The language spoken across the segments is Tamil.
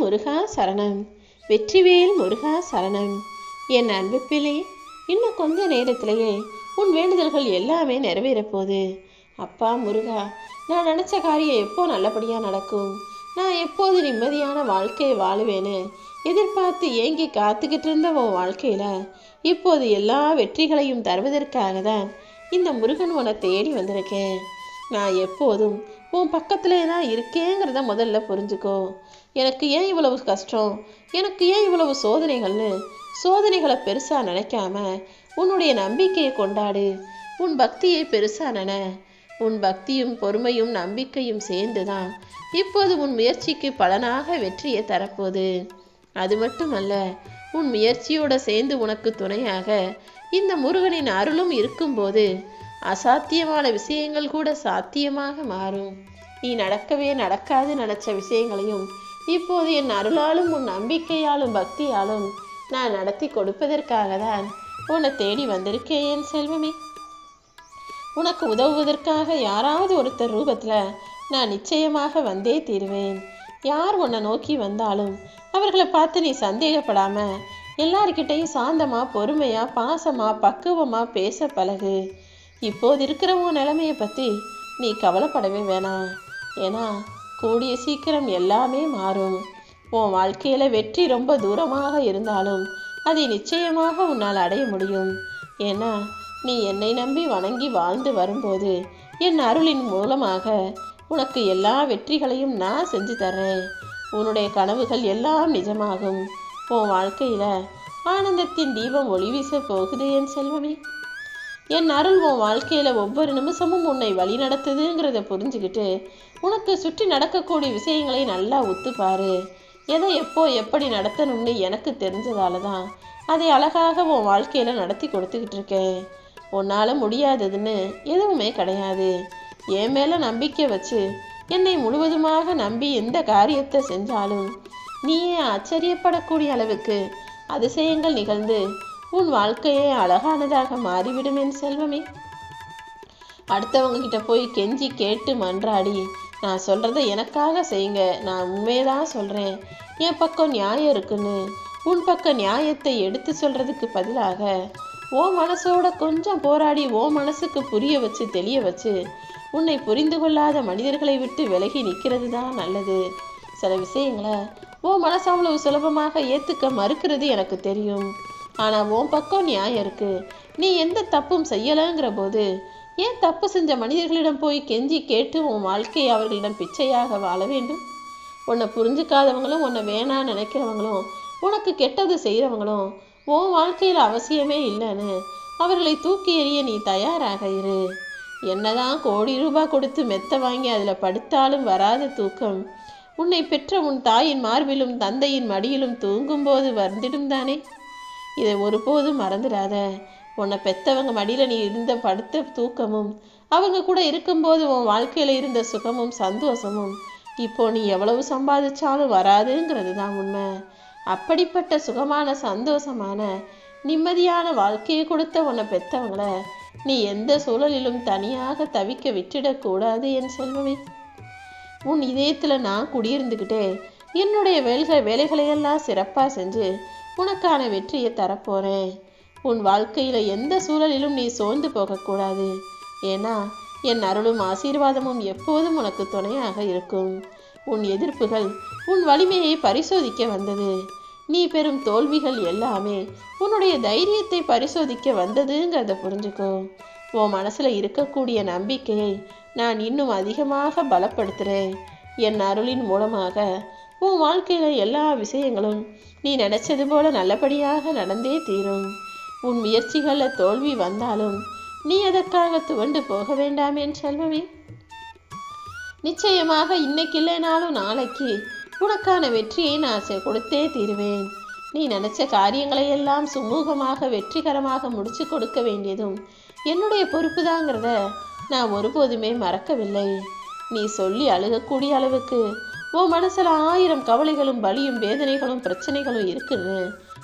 முருகா சரணம். வெற்றிவேல் முருகா சரணம். என் அன்பு பிள்ளை இன்னும் கொஞ்ச நேரத்திலேயே உன் வேண்டுதல்கள் எல்லாமே நிறைவேறப்போகுது அப்பா முருகா நான் நினச்ச காரியம் எப்போ நல்லபடியாக நடக்கும்? நான் எப்போது நிம்மதியான வாழ்க்கையை வாழுவேன்னு எதிர்பார்த்து ஏங்கி காத்துக்கிட்டு இருந்த உன் வாழ்க்கையில் இப்போது எல்லா வெற்றிகளையும் தருவதற்காக தான் இந்த முருகன் உன தேடி வந்திருக்கேன். நான் எப்போதும் உன் பக்கத்திலே தான் இருக்கேங்கிறத முதல்ல புரிஞ்சுக்கோ. எனக்கு ஏன் இவ்வளவு கஷ்டம்? எனக்கு ஏன் இவ்வளவு சோதனைகள்னு? சோதனைகளை பெருசாக நினைக்காம உன்னுடைய நம்பிக்கையை கொண்டாடு. உன் பக்தியை பெருசாக நின. உன் பக்தியும் பொறுமையும் நம்பிக்கையும் சேர்ந்து தான் இப்போது உன் முயற்சிக்கு பலனாக வெற்றியை தரப்போகுது. அது மட்டுமல்ல உன் முயற்சியோட சேர்ந்து உனக்கு துணையாக இந்த முருகனின் அருளும் இருக்கும்போது அசாத்தியமான விஷயங்கள் கூட சாத்தியமாக மாறும். நீ நடக்கவே நடக்காது நினைச்ச விஷயங்களையும் இப்போது என் அருளாலும் உன் நம்பிக்கையாலும் பக்தியாலும் நான் நடத்தி கொடுப்பதற்காக தான் உன்னை தேடி வந்திருக்கேன் என் செல்வமே. உனக்கு உதவுவதற்காக யாராவது ஒருத்தர் ரூபத்தில் நான் நிச்சயமாக வந்தே தீருவேன். யார் உன்னை நோக்கி வந்தாலும் அவர்களை பார்த்து நீ சந்தேகப்படாமல் எல்லார்கிட்டையும் சாந்தமா பொறுமையாக பாசமாக பக்குவமாக பேச பழகு. இப்போது இருக்கிற உன் நிலைமையை பற்றி நீ கவலைப்படவே வேணாம். ஏன்னா கூடிய சீக்கிரம் எல்லாமே மாறும். உன் வாழ்க்கையில் வெற்றி ரொம்ப தூரமாக இருந்தாலும் அதை நிச்சயமாக உன்னால் அடைய முடியும். ஏன்னா நீ என்னை நம்பி வணங்கி வாழ்ந்து வரும்போது என் அருளின் மூலமாக உனக்கு எல்லா வெற்றிகளையும் நான் செஞ்சு தர்றேன். உன்னுடைய கனவுகள் எல்லாம் நிஜமாகும். உன் வாழ்க்கையில் ஆனந்தத்தின் தீபம் ஒளி வீச போகுது என் செல்வமே. என் அருள் உன் வாழ்க்கையில் ஒவ்வொரு நிமிஷமும் உன்னை வழி நடத்துதுங்கிறத புரிஞ்சுக்கிட்டு உனக்கு சுற்றி நடக்கக்கூடிய விஷயங்களை நல்லா ஒத்துப்பாரு எதை எப்போ எப்படி நடத்தணும்னு எனக்கு தெரிஞ்சதால தான் அதை அழகாக உன் வாழ்க்கையில் நடத்தி கொடுத்துக்கிட்டு இருக்கேன். உன்னால் முடியாததுன்னு எதுவுமே கிடையாது. என் மேலே நம்பிக்கை வச்சு என்னை முழுவதுமாக நம்பி எந்த காரியத்தை செஞ்சாலும் நீயே ஆச்சரியப்படக்கூடிய அளவுக்கு அதிசயங்கள் நிகழ்ந்து உன் வாழ்க்கையே அழகானதாக மாறிவிடும் என் செல்வமே. அடுத்தவங்க கிட்ட போய் கெஞ்சி கேட்டு மன்றாடி நான் சொல்றதை எனக்காக செய்யுங்க. நான் உண்மையதான் சொல்றேன். என் பக்கம் நியாயம் இருக்குன்னு உன் பக்கம் நியாயத்தை எடுத்து சொல்றதுக்கு பதிலாக ஓ மனசோட கொஞ்சம் போராடி ஓ மனசுக்கு புரிய வச்சு தெளிய வச்சு உன்னை புரிந்து கொள்ளாத மனிதர்களை விட்டு விலகி நிற்கிறது தான் நல்லது. சில விஷயங்களை ஓ மனசு அவ்வளவு சுலபமாக ஏற்றுக்க மறுக்கிறது எனக்கு தெரியும். ஆனால் உன் பக்கம் நியாயம் இருக்கு. நீ எந்த தப்பும் செய்யலைங்கிற போது ஏன் தப்பு செஞ்ச மனிதர்களிடம் போய் கெஞ்சி கேட்டு உன் வாழ்க்கையை அவர்களிடம் பிச்சையாக வாழ வேண்டும்? உன்னை புரிஞ்சுக்காதவங்களும் உன்னை வேணான்னு நினைக்கிறவங்களும் உனக்கு கெட்டது செய்கிறவங்களும் உன் வாழ்க்கையில் அவசியமே இல்லைன்னு அவர்களை தூக்கி எறிய நீ தயாராக இரு. என்னதான் கோடி ரூபாய் கொடுத்து மெத்த வாங்கி அதில் படுத்தாலும் வராத தூக்கம் உன்னை பெற்ற உன் தாயின் மார்பிலும் தந்தையின் மடியிலும் தூங்கும்போது வந்திடும் தானே இதை ஒருபோதும் மறந்துடாத. உன்னை பெத்தவங்க மடியில் நீ இருந்த படுத்த தூக்கமும் அவங்க கூட இருக்கும்போது உன் வாழ்க்கையில் இருந்த சுகமும் சந்தோஷமும் இப்போ நீ எவ்வளவு சம்பாதிச்சாலும் வராதுங்கிறது தான் உண்மை. அப்படிப்பட்ட சுகமான சந்தோஷமான நிம்மதியான வாழ்க்கையை கொடுத்த உன்னை பெத்தவங்கள நீ எந்த சூழலிலும் தனியாக தவிக்க விட்டுடக்கூடாது என் செல்வமே. உன் இதயத்தில் நான் குடியிருந்துக்கிட்டே என்னுடைய வேல்கள் வேலைகளையெல்லாம் சிறப்பாக செஞ்சு உனக்கான வெற்றியை தரப்போகிறேன் உன் வாழ்க்கையில் எந்த சூழலிலும் நீ சோர்ந்து போகக்கூடாது. ஏன்னா என் அருளும் ஆசீர்வாதமும் எப்போதும் உனக்கு துணையாக இருக்கும். உன் எதிர்ப்புகள் உன் வலிமையை பரிசோதிக்க வந்தது. நீ பெறும் தோல்விகள் எல்லாமே உன்னுடைய தைரியத்தை பரிசோதிக்க வந்ததுங்கிறத புரிஞ்சுக்கோ. உன் மனசுல இருக்கக்கூடிய நம்பிக்கையை நான் இன்னும் அதிகமாக பலப்படுத்துகிறேன் என் அருளின் மூலமாக உன் வாழ்க்கையில் எல்லா விஷயங்களும் நீ நினைச்சது போல நல்லபடியாக நடந்தே தீரும். உன் முயற்சிகளில் தோல்வி வந்தாலும் நீ அதற்காக துவண்டு போக வேண்டாம் என் செல்வமே. நிச்சயமாக இன்னைக்கு இல்லைனாலும் நாளைக்கு உனக்கான வெற்றியை நான் கொடுத்தே தீருவேன். நீ நினைச்ச காரியங்களை எல்லாம் சுமூகமாக வெற்றிகரமாக முடிச்சு கொடுக்க வேண்டியதும் என்னுடைய பொறுப்பு தாங்கிறத நான் ஒருபோதுமே மறக்கவில்லை. நீ சொல்லி அழுகக்கூடிய அளவுக்கு உன் மனசில் ஆயிரம் கவலைகளும் வலியும் வேதனைகளும் பிரச்சனைகளும் இருக்குன்னு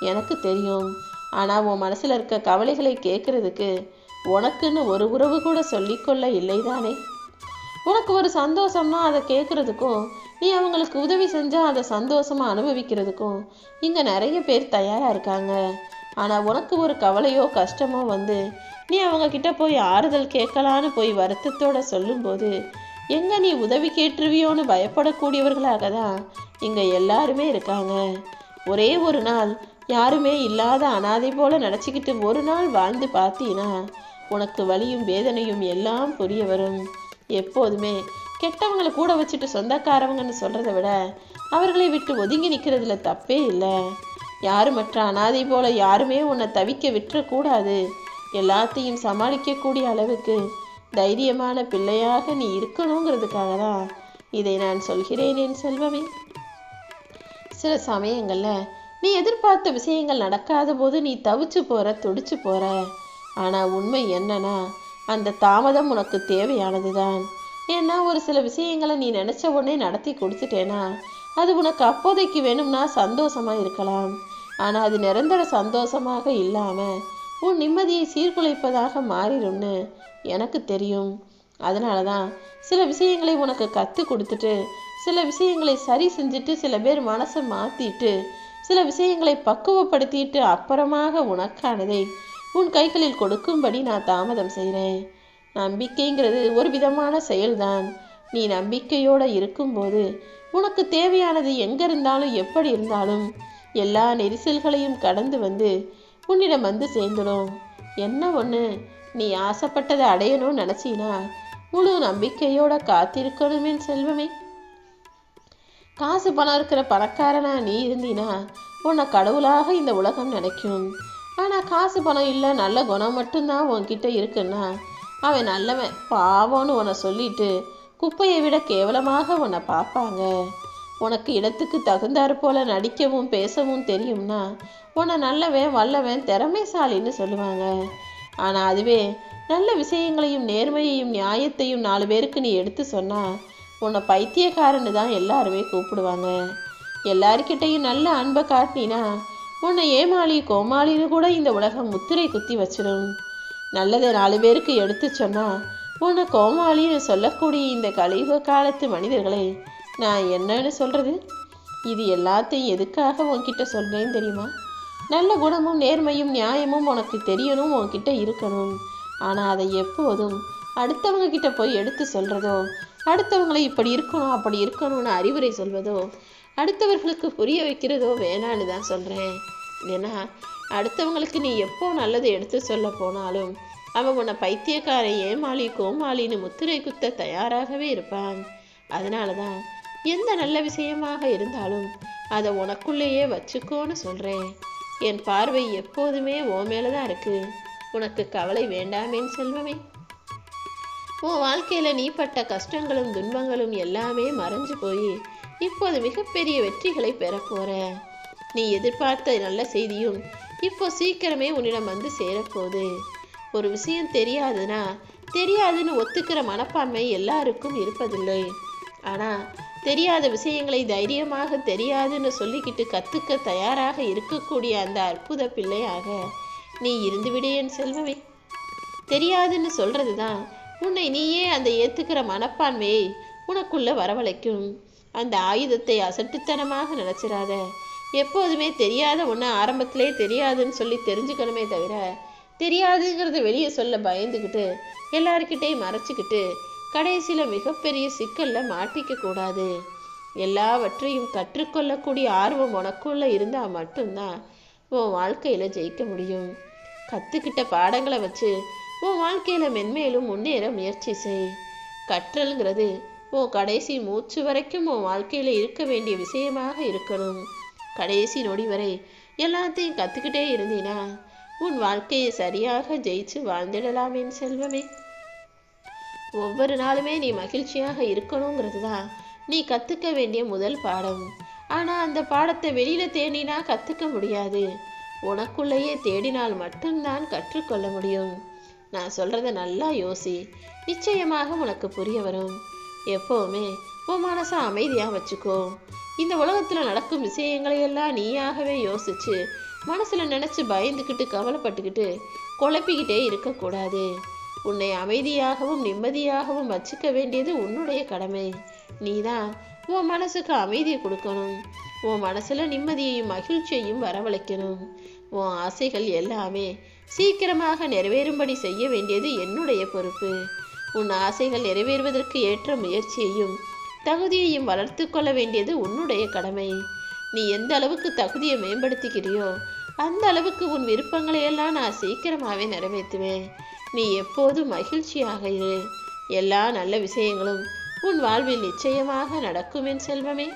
எனக்கு தெரியும். ஆனால் உன் மனசில் இருக்க கவலைகளை கேட்கறதுக்கு உனக்குன்னு ஒரு உறவு கூட சொல்லிக்கொள்ள இல்லைதானே? உனக்கு ஒரு சந்தோஷம்னா அதை கேட்குறதுக்கும் நீ அவங்களுக்கு உதவி செஞ்சால் அதை சந்தோஷமாக அனுபவிக்கிறதுக்கும் இங்கே நிறைய பேர் தயாராக இருக்காங்க. ஆனால் உனக்கு ஒரு கவலையோ கஷ்டமோ வந்து நீ அவங்க கிட்ட போய் ஆறுதல் கேட்கலான்னு போய் வருத்தத்தோட சொல்லும்போது எங்கே நீ உதவி கேட்டுருவியோன்னு பயப்படக்கூடியவர்களாக தான் இங்கே எல்லாருமே இருக்காங்க. ஒரே ஒரு நாள் யாருமே இல்லாத அனாதை போல நினச்சிக்கிட்டு ஒரு நாள் வாழ்ந்து பார்த்தீன்னா உனக்கு வலியும் வேதனையும் எல்லாம் புரிய வரும். எப்போதுமே கெட்டவங்களை கூட வச்சுட்டு சொந்தக்காரவங்கன்னு சொல்கிறத விட அவர்களை விட்டு ஒதுங்கி நிற்கிறதுல தப்பே இல்லை. யாரு மற்ற அனாதை போல யாருமே உன்னை தவிக்க விட்டுறக்கூடாது. எல்லாத்தையும் சமாளிக்கக்கூடிய அளவுக்கு தைரியமான பிள்ளையாக நீ இருக்கணுங்கிறதுக்காக தான் இதை நான் சொல்கிறேன் என் செல்வமே. சில சமயங்களில் நீ எதிர்பார்த்த விஷயங்கள் நடக்காத போது நீ தவிச்சு போற துடிச்சு போற. ஆனால் உண்மை என்னன்னா அந்த தாமதம் உனக்கு தேவையானது தான் ஏன்னா ஒரு சில விஷயங்களை நீ நினச்ச உடனே நடத்தி கொடுத்துட்டேனா அது உனக்கு அப்போதைக்கு வேணும்னா சந்தோஷமா இருக்கலாம். ஆனால் அது நிரந்தர சந்தோஷமாக இல்லாமல் உன் நிம்மதியை சீர்குலைப்பதாக மாறிடும்னு எனக்கு தெரியும். அதனால தான் சில விஷயங்களை உனக்கு கற்றுக் கொடுத்துட்டு சில விஷயங்களை சரி செஞ்சுட்டு சில பேர் மனசை மாற்றிட்டு சில விஷயங்களை பக்குவப்படுத்திட்டு அப்புறமாக உனக்கானதை உன் கைகளில் கொடுக்கும்படி நான் தாமதம் செய்கிறேன் நம்பிக்கைங்கிறது ஒரு விதமான செயல்தான். நீ நம்பிக்கையோடு இருக்கும்போது உனக்கு தேவையானது எங்கே இருந்தாலும் எப்படி இருந்தாலும் எல்லா நெரிசல்களையும் கடந்து வந்து உன்னிடம் வந்து சேர்ந்துடும். என்ன ஒன்று நீ ஆசைப்பட்டதை அடையணும்னு நினச்சினா முழு நம்பிக்கையோட காத்திருக்கணுமே செல்வமே. காசு பணம் இருக்கிற பணக்காரனா நீ இருந்தினா உன்னை கடவுளாக இந்த உலகம் நினைக்கும். ஆனால் காசு பணம் இல்லை நல்ல குணம் மட்டும்தான் உன்கிட்ட இருக்குன்னா அவன் நல்லவன் பாவம்னு உன்னை சொல்லிட்டு குப்பையை விட கேவலமாக உன்னை பார்ப்பாங்க. உனக்கு இடத்துக்கு தகுந்தாற் போல நடிக்கவும் பேசவும் தெரியும்னா உன்னை நல்லவன் வல்லவன் திறமைசாலின்னு சொல்லுவாங்க. ஆனால் அதுவே நல்ல விஷயங்களையும் நேர்மையையும் நியாயத்தையும் நாலு பேருக்கு நீ எடுத்து சொன்னால் உன்னை பைத்தியக்காரன்னு தான் எல்லாருமே கூப்பிடுவாங்க. எல்லாருக்கிட்டையும் நல்ல அன்பை காட்டினா உன்னை ஏமாளி கோமாளின்னு கூட இந்த உலகம் முத்திரை குத்தி வச்சிடும் நல்லதை நாலு பேருக்கு எடுத்து சொன்னால் உன்னை கோமாளின்னு சொல்லக்கூடிய இந்த கலியுக காலத்து மனிதர்களை நான் என்னன்னு சொல்கிறது இது எல்லாத்தையும் எதுக்காக உன்கிட்ட சொல்கிறேன்னு தெரியுமா? நல்ல குணமும் நேர்மையும் நியாயமும் உனக்கு தெரியணும் உன்கிட்ட இருக்கணும். ஆனால் அதை எப்போதும் அடுத்தவங்க கிட்ட போய் எடுத்து சொல்கிறதோ அடுத்தவங்களை இப்படி இருக்கணும் அப்படி இருக்கணும்னு அறிவுரை சொல்வதோ அடுத்தவர்களுக்கு புரிய வைக்கிறதோ வேணான்னு தான் சொல்கிறேன் ஏன்னா அடுத்தவங்களுக்கு நீ எப்போ நல்லது எடுத்து சொல்ல போனாலும் அவன் உன்னை பைத்தியக்கார ஏமாளி கோமாளின்னு முத்திரை குத்த தயாராகவே இருப்பான். அதனால தான் எந்த நல்ல விஷயமாக இருந்தாலும் அதை உனக்குள்ளேயே வச்சுக்கோன்னு சொல்கிறேன் என் பார்வை எப்போதுமே ஓ மேலே தான் இருக்கு. உனக்கு கவலை வேண்டாமேன்னு செல்வமே. உன் வாழ்க்கையில் நீ பட்ட கஷ்டங்களும் துன்பங்களும் எல்லாமே மறைஞ்சு போய் இப்போது மிகப்பெரிய வெற்றிகளை பெறப்போற நீ எதிர்பார்த்த நல்ல செய்தியும் இப்போ சீக்கிரமே உன்னிடம் வந்து சேரப்போகுது ஒரு விஷயம் தெரியாதுன்னா தெரியாதுன்னு ஒத்துக்கிற மனப்பான்மை எல்லாருக்கும் இருப்பதில்லை. ஆனால் தெரியாத விஷயங்களை தைரியமாக தெரியாதுன்னு சொல்லிக்கிட்டு கற்றுக்க தயாராக இருக்கக்கூடிய அந்த அற்புத பிள்ளையாக நீ இருந்துவிடு என் செல்வமே. தெரியாதுன்னு சொல்றது தான் உன்னை நீயே அந்த ஏத்துக்கிற மனப்பான்மையை உனக்குள்ள வரவழைக்கும். அந்த ஆயுதத்தை அசட்டுத்தனமாக நினைச்சிடாத எப்போதுமே தெரியாத ஒன்று ஆரம்பத்திலே தெரியாதுன்னு சொல்லி தெரிஞ்சுக்கணுமே தவிர தெரியாதுங்கிறத வெளியே சொல்ல பயந்துக்கிட்டு எல்லாருக்கிட்டையும் மறைச்சிக்கிட்டு கடைசியில் மிகப்பெரிய சிக்கலில் மாட்டிக்க கூடாது. எல்லாவற்றையும் கற்றுக்கொள்ளக்கூடிய ஆர்வம் உனக்குள்ளே இருந்தால் மட்டும்தான் உன் வாழ்க்கையில் ஜெயிக்க முடியும். கற்றுக்கிட்ட பாடங்களை வச்சு உன் வாழ்க்கையில் மென்மேலும் முன்னேற முயற்சி செய். கற்றல்ங்கிறது உன் கடைசி மூச்சு வரைக்கும் உன் வாழ்க்கையில் இருக்க வேண்டிய விஷயமாக இருக்கணும். கடைசி நொடி வரை எல்லாத்தையும் கற்றுக்கிட்டே இருந்தீனா உன் வாழ்க்கையை சரியாக ஜெயிச்சு வாழ்ந்திடலாமேன் செல்வமே. ஒவ்வொரு நாளுமே நீ மகிழ்ச்சியாக இருக்கணுங்கிறது தான் நீ கற்றுக்க வேண்டிய முதல் பாடம். ஆனால் அந்த பாடத்தை வெளியில் தேடினா கற்றுக்க முடியாது. உனக்குள்ளேயே தேடினால் மட்டும்தான் கற்றுக்கொள்ள முடியும். நான் சொல்கிறத நல்லா யோசி. நிச்சயமாக உனக்கு புரிய வரும். எப்போவுமே உன் மனசை அமைதியாக வச்சுக்கோ. இந்த உலகத்தில் நடக்கும் விஷயங்களை எல்லாம் நீயாகவே யோசிச்சு மனசில் நினச்சி பயந்துக்கிட்டு கவலைப்பட்டுக்கிட்டு குழப்பிக்கிட்டே இருக்கக்கூடாது. உன்னை அமைதியாகவும் நிம்மதியாகவும் வச்சுக்க வேண்டியது உன்னுடைய கடமை. நீதான் உன் மனசுக்கு அமைதியை கொடுக்கணும். உன் மனசுல நிம்மதியையும் மகிழ்ச்சியையும் வரவழைக்கணும். உன் ஆசைகள் எல்லாமே சீக்கிரமாக நிறைவேறும்படி செய்ய வேண்டியது என்னுடைய பொறுப்பு. உன் ஆசைகள் நிறைவேறுவதற்கு ஏற்ற முயற்சியையும் தகுதியையும் வளர்த்து கொள்ள வேண்டியது உன்னுடைய கடமை. நீ எந்த அளவுக்கு தகுதியை மேம்படுத்திக்கிறியோ அந்த அளவுக்கு உன் விருப்பங்களை எல்லாம் நான் சீக்கிரமாகவே நிறைவேற்றுவேன். நீ எப்போதும் மகிழ்ச்சியாக இரு. எல்லா நல்ல விஷயங்களும் உன் வாழ்வில் நிச்சயமாக நடக்கும் என் செல்வமே.